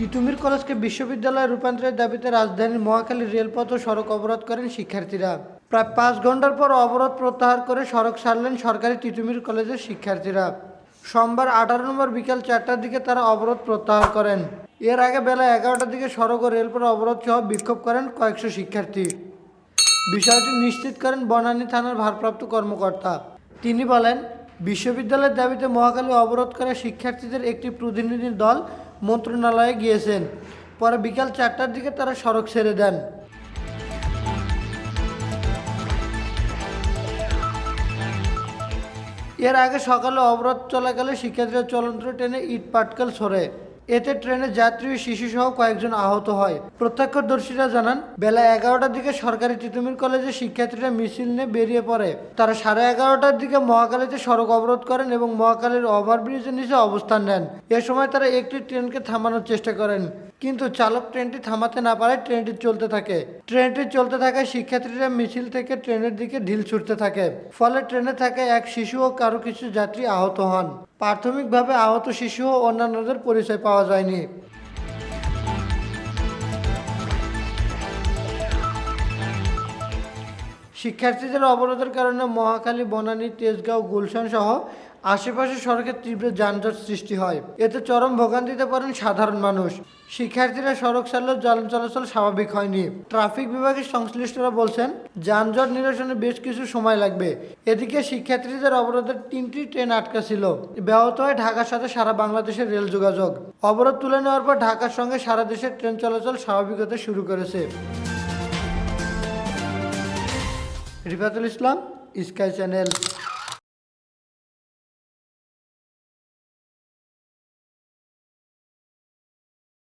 তিতুমির কলেজকে বিশ্ববিদ্যালয়ে রূপান্তরের দাবিতে রাজধানীর মহাখালী রেলপথ ও সড়ক অবরোধ করেন শিক্ষার্থীরা। প্রায় পাঁচ ঘণ্টার পর অবরোধ প্রত্যাহার করে সড়ক ছাড়লেন সরকারি তিতুমির কলেজের শিক্ষার্থীরা। সোমবার আঠারো নম্বর বিকাল চারটার দিকে তারা অবরোধ প্রত্যাহার করেন। এর আগে বেলা এগারোটার দিকে সড়ক ও রেলপথ অবরোধ সহ বিক্ষোভ করেন কয়েকশো শিক্ষার্থী। বিষয়টি নিশ্চিত করেন বনানী থানার ভারপ্রাপ্ত কর্মকর্তা। তিনি বলেন, বিশ্ববিদ্যালয়ের দাবিতে মহাকালী অবরোধ করা শিক্ষার্থীদের একটি প্রতিনিধি দল মন্ত্রণালয়ে গিয়েছেন। পরে বিকাল চারটার দিকে তারা সড়ক ছেড়ে দেন। এর আগে সকালে অবরোধ চলাকালে শিক্ষার্থীরা চলন্ত ট্রেনে ইট পাটকেল সরে। এতে ট্রেনের যাত্রী ও শিশুসহ কয়েকজন আহত হয়। প্রত্যক্ষদর্শীরা জানান, বেলা এগারোটার দিকে সরকারি তিতুমির কলেজে শিক্ষার্থীরা মিছিল নিয়ে বেরিয়ে পড়ে। তারা সাড়ে এগারোটার দিকে মহাকালীতে সড়ক অবরোধ করেন এবং মহাকালীর ওভারব্রিজের নিচে অবস্থান নেন। এ সময় তারা একটি ট্রেনকে থামানোর চেষ্টা করেন। কিন্তু চালক ট্রেনটি থামাতে না পারায় ট্রেনটি চলতে থাকে। ট্রেনটি চলতে থাকায় শিক্ষার্থীরা মিছিল থেকে ট্রেনের দিকে ঢিল ছুটতে থাকে। ফলে ট্রেনে থাকা এক শিশু ও কারও কিছু যাত্রী আহত হন। প্রাথমিকভাবে আহত শিশু ও অন্যান্যদের পরিচয় পাওয়া যায়নি। শিক্ষার্থীদের অবরোধের কারণে মহাখালী, বনানী, তেজগাঁও, গুলশান সহ আশেপাশের সড়কে তীব্র যানজট সৃষ্টি হয়। এতে চরম ভোগান্তিতে পড়েন সাধারণ মানুষ। শিক্ষার্থীরা সড়ক ছাড়লেও যান চলাচল স্বাভাবিক হয়নি। ট্রাফিক বিভাগের সংশ্লিষ্টরা বলছেন, যানজট নিরসনে বেশ কিছু সময় লাগবে। এদিকে শিক্ষার্থীদের অবরোধের তিনটি ট্রেন আটকা ছিল। ব্যাহত হয় ঢাকার সাথে সারা বাংলাদেশের রেল যোগাযোগ। অবরোধ তুলে নেওয়ার পর ঢাকার সঙ্গে সারা দেশের ট্রেন চলাচল স্বাভাবিক হতে শুরু করেছে। রিফাতুল ইসলাম স্কাই চ্যানেল